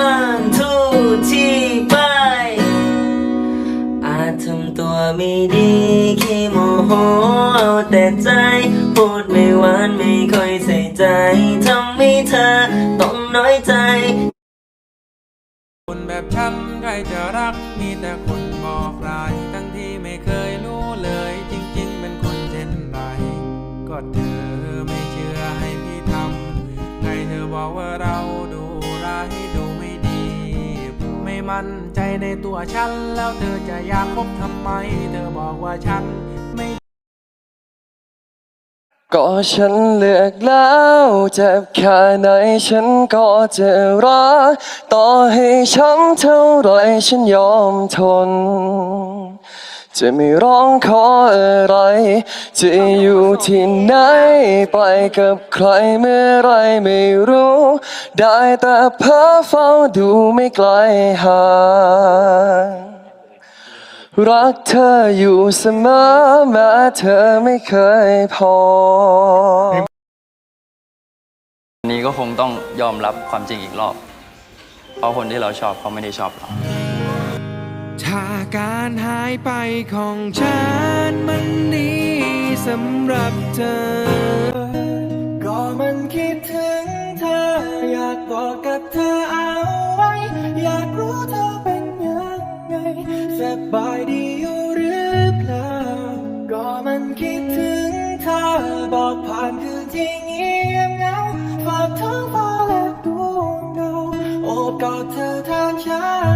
one two ที่ไป อาจทำตัวไม่ดีแค่โมโหเอาแต่ใจ พูดไม่หวานไม่ค่อยใส่ใจ ทำให้เธอต้องน้อยใจ คนแบบฉันใครจะรักมีแต่คนบอกร้ายทั้งที่ไม่เคยรู้เลย จริงๆ เป็นคนเช่นไร ก็เธอไม่เชื่อให้พี่ทำไงเธอบอกว่าเรา ดูร้ดูไม่ดี ไม่มั่นใจในตัวฉัน แล้วเธอจะอยากพบทำไม เธอบอกว่าฉันไม่ก็ฉันเลือกแล้วเจ็บแค่ไหนฉันก็จะรักต่อให้ช้ำเท่าไรฉันยอมทน จะไม่ร้องขออะไร จะอยู่ที่ไหน ไปกับใครเมื่อไรไม่รู้ ได้แต่เพ้อเฝ้าดูไม่ไกลห่างรักเธออยู่เสมอแม้เธอไม่เคยพอวันนี้ก็คงต้องยอมรับความจริงอีกรอบ เพราะคนที่เราชอบเขาไม่ได้ชอบเราาการหายไปของฉันมันดีสำหรับเธอ ก็มันคิดถึงเธอ อยากบอกกับเธอเอาไว้ อยากรู้เธอเป็นยังไงสบายดีอยู่หรือเปล่า ก็มันคิดถึงเธอ บอกผ่านคืนที่เงียบเหงาฝากท้องฟ้าและดวงดาวโอบกอดเธอทางฉัน